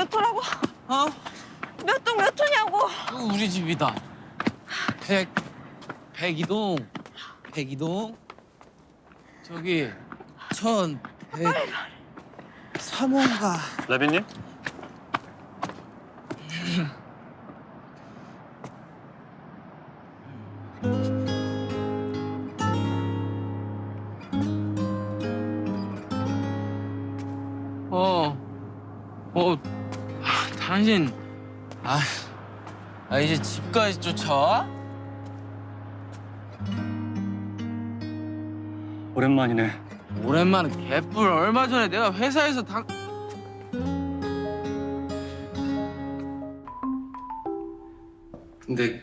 몇 호라고? 어? 몇 동 몇 호냐고? 이거 우리 집이다. 백, 백이동, 백이동. 저기 천, 백, 삼호가. 레빈님? 어, 어, 아, 당신, 아, 아 이제 집까지 쫓아와? 오랜만이네. 오랜만에 개뿔. 얼마 전에 내가 회사에서 당. 근데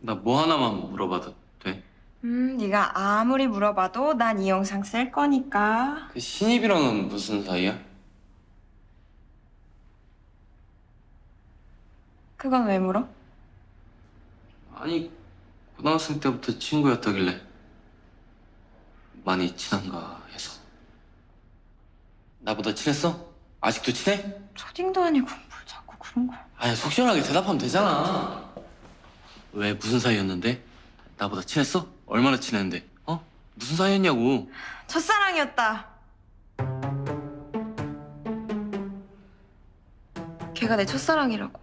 나 뭐 하나만 물어봐도 돼? 음, 네가 아무리 물어봐도 난 이 영상 쓸 거니까. 그 신입이랑은 무슨 사이야? 그건 왜 물어? 아니 고등학생 때부터 친구였다길래 많이 친한가 해서 나보다 친했어? 아직도 친해? 초딩도 아니고 뭘 자꾸 그런 거. 아니 속 시원하게 대답하면 되잖아 왜 무슨 사이였는데? 나보다 친했어? 얼마나 친했는데? 어? 무슨 사이였냐고 첫사랑이었다. 걔가 내 첫사랑이라고.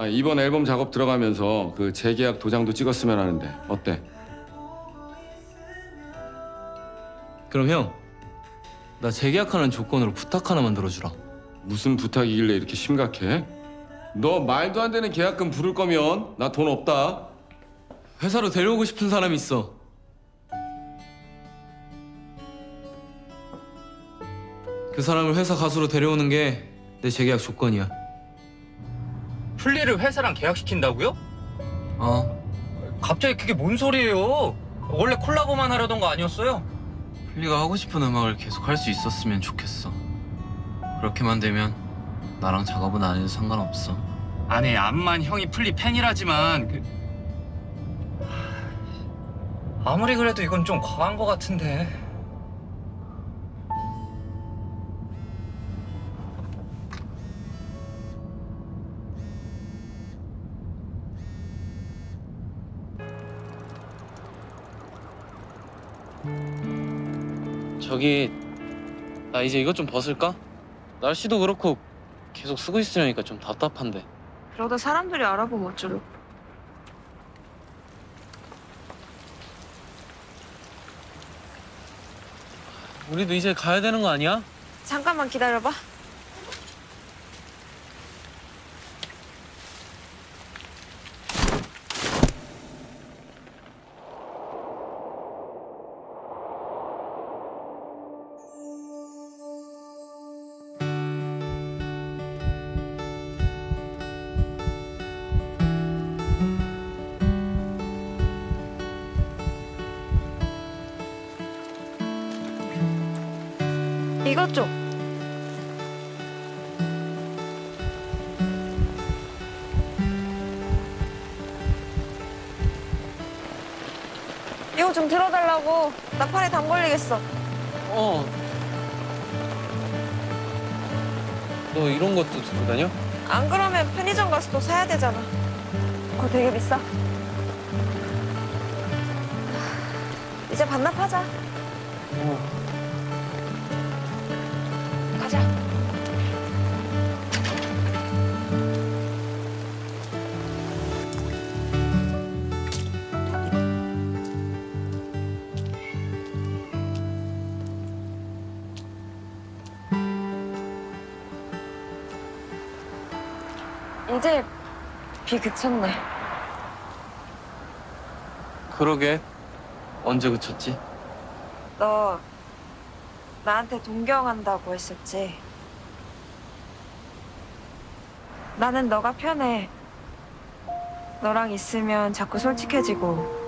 아, 이번 앨범 작업 들어가면서 그 재계약 도장도 찍었으면 하는데 어때? 그럼 형, 나 재계약하는 조건으로 부탁 하나만 들어주라. 무슨 부탁이길래 이렇게 심각해? 너 말도 안 되는 계약금 부를 거면 나 돈 없다. 회사로 데려오고 싶은 사람이 있어. 그 사람을 회사 가수로 데려오는 게 내 재계약 조건이야. 플리를 회사랑 계약시킨다고요? 어, 갑자기 그게 뭔 소리예요? 원래 콜라보만 하려던 거 아니었어요? 플리가 하고 싶은 음악을 계속 할 수 있었으면 좋겠어. 그렇게만 되면 나랑 작업은 안 해도 상관없어. 아니 암만 형이 플리 팬이라지만 그... 아무리 그래도 이건 좀 과한 거 같은데 저기 나 이제 이것 좀 벗을까? 날씨도 그렇고 계속 쓰고 있으려니까 좀 답답한데. 그러다 사람들이 알아보면 어쩌려고. 우리도 이제 가야 되는 거 아니야? 잠깐만 기다려봐. 이것 좀. 이거 좀 들어달라고. 나 팔에 담 걸리겠어. 어. 너 이런 것도 들고 다녀? 안 그러면 편의점 가서 또 사야 되잖아. 그거 되게 비싸. 이제 반납하자. 가 이제 비 그쳤네. 그러게. 언제 그쳤지? 너 나한테 동경한다고 했었지? 나는 너가 편해. 너랑 있으면 자꾸 솔직해지고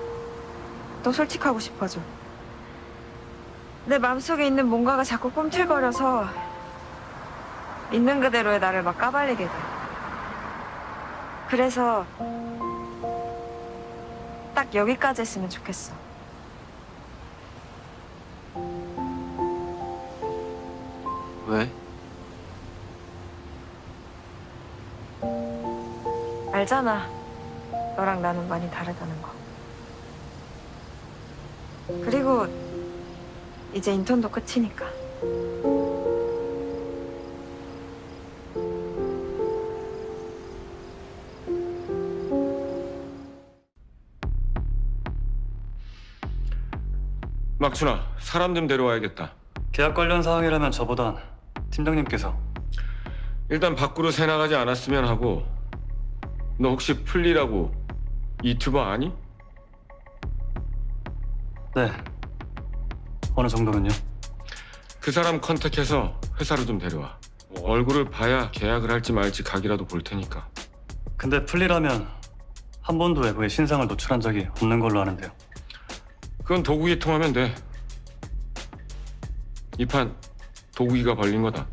또 솔직하고 싶어져. 내 마음속에 있는 뭔가가 자꾸 꿈틀거려서 있는 그대로의 나를 막 까발리게 돼. 그래서 딱 여기까지 했으면 좋겠어. 왜? 알잖아. 너랑 나는 많이 다르다는 거. 그리고 이제 인턴도 끝이니까. 막춘아, 사람 좀 데려와야겠다. 계약 관련 사항이라면 저보단 팀장님께서 일단 밖으로 새 나가지 않았으면 하고 너 혹시 풀리라고 유튜버 아니? 네 어느 정도면요? 그 사람 컨택해서 회사로 좀 데려와. 얼굴을 봐야 계약을 할지 말지 각이라도 볼 테니까. 근데 풀리라면 한 번도 외부에 신상을 노출한 적이 없는 걸로 아는데요 그건 도구기 통하면 돼. 이 판 도구기가 벌린 거다.